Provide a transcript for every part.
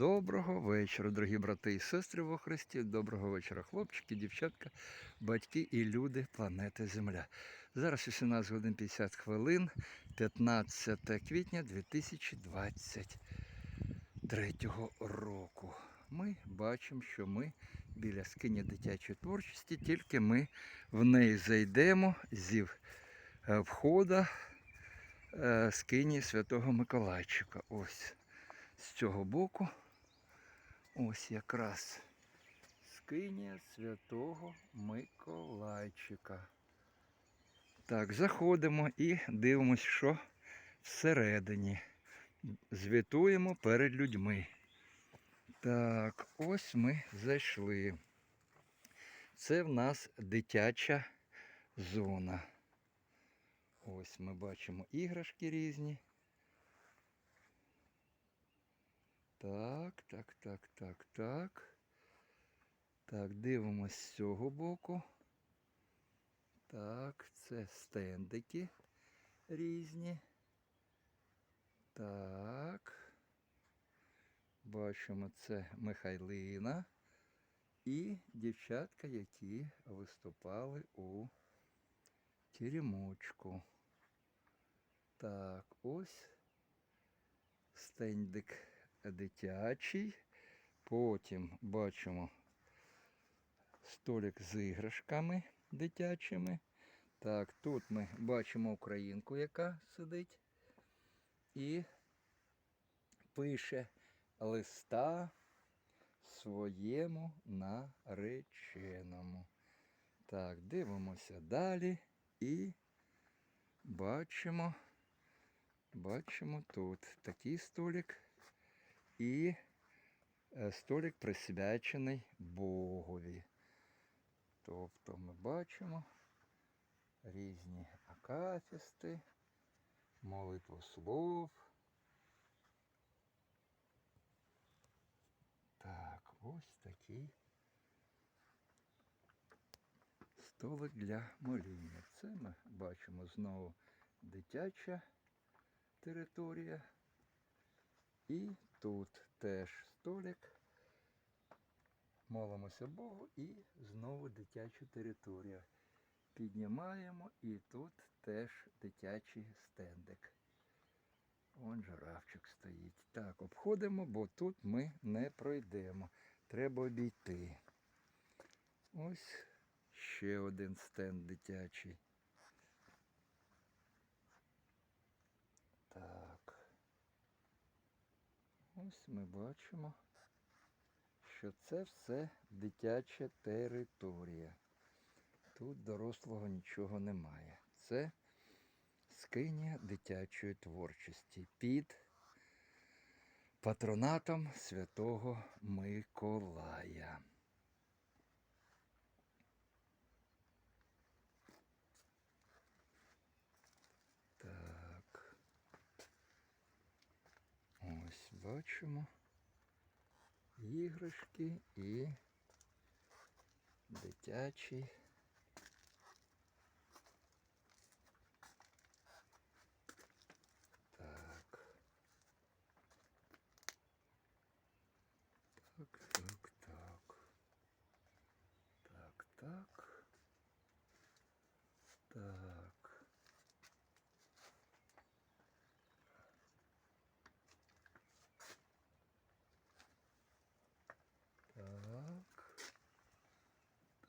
Доброго вечора, дорогі брати і сестри во Христі. Доброго вечора, хлопчики, дівчатка, батьки і люди планети Земля. Зараз 18 годин 50 хвилин, 15 квітня 2023 року. Ми бачимо, що ми біля скині дитячої творчості, тільки ми в неї зайдемо зі е, входа е, скині Святого Миколайчика. Ось з цього боку. Ось якраз скиня Святого Миколайчика. Так, заходимо і дивимося, що всередині. Звітуємо перед людьми. Так, ось ми зайшли. Це в нас дитяча зона. Ось ми бачимо іграшки різні. Так, так, так, так, так. Так, дивимось з цього боку. Так, це стендики різні. Так. Бачимо, це Михайлина і дівчатка, які виступали у теремочку. Так, ось стендик дитячий. Потім бачимо столик з іграшками дитячими. Так, тут ми бачимо українку, яка сидить і пише листа своєму нареченому. Так, дивимося далі і бачимо, бачимо тут такий столик і е, столик присвячений Богові. Тобто ми бачимо різні акафісти, молитвослов. Так, ось такий столик для моління. Це ми бачимо знову дитяча територія. І тут теж столик. Молимося Богу і знову дитяча територія. Піднімаємо і тут теж дитячий стендик. Вон жирафчик стоїть. Так, обходимо, бо тут ми не пройдемо. Треба обійти. Ось ще один стенд дитячий. Ось ми бачимо, що це все дитяча територія. Тут дорослого нічого немає. Це скиня дитячої творчості під патронатом Святого Миколая. Так. Ось бачимо іграшки і дитячий. Так. Так, так, так. Так, так. Так. Так.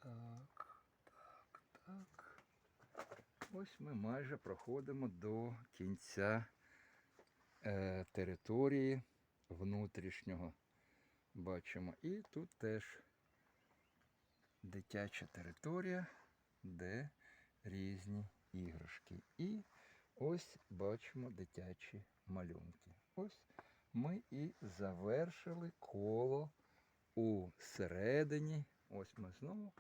Так. Так, так. Ось ми майже проходимо до кінця е, території внутрішнього. Бачимо. І тут теж дитяча територія, де різні іграшки. І ось бачимо дитячі малюнки. Ось ми і завершили коло у середині. Ось ми знову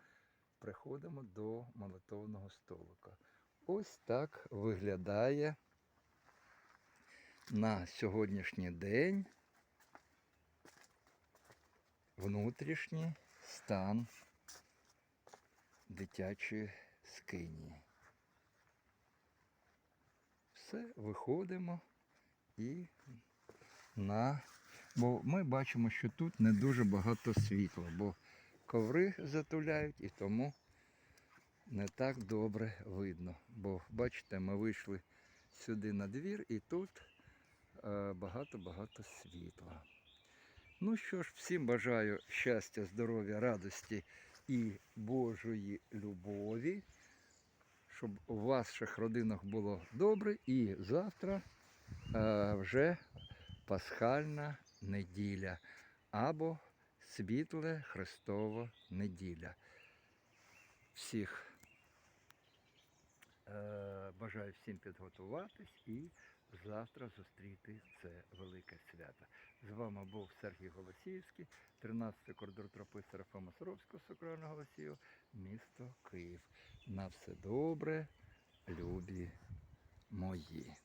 приходимо до молитовного столика. Ось так виглядає на сьогоднішній день внутрішній стан дитячої скині. Все, виходимо і на Бо ми бачимо, що тут не дуже багато світла, бо коври затуляють і тому не так добре видно. Бо бачите, ми вийшли сюди на двір і тут е, багато-багато світла. Ну що ж, всім бажаю щастя, здоров'я, радості і Божої любові, щоб у ваших родинах було добре. І завтра е, вже пасхальна неділя або світле Христова неділя. Всіх бажаю всім підготуватись і завтра зустріти це велике свято. З вами був Сергій Голосіївський, 13-й коридор тропи Серафима Саровського Сакрального Голосіїв, місто Київ. На все добре, любі мої.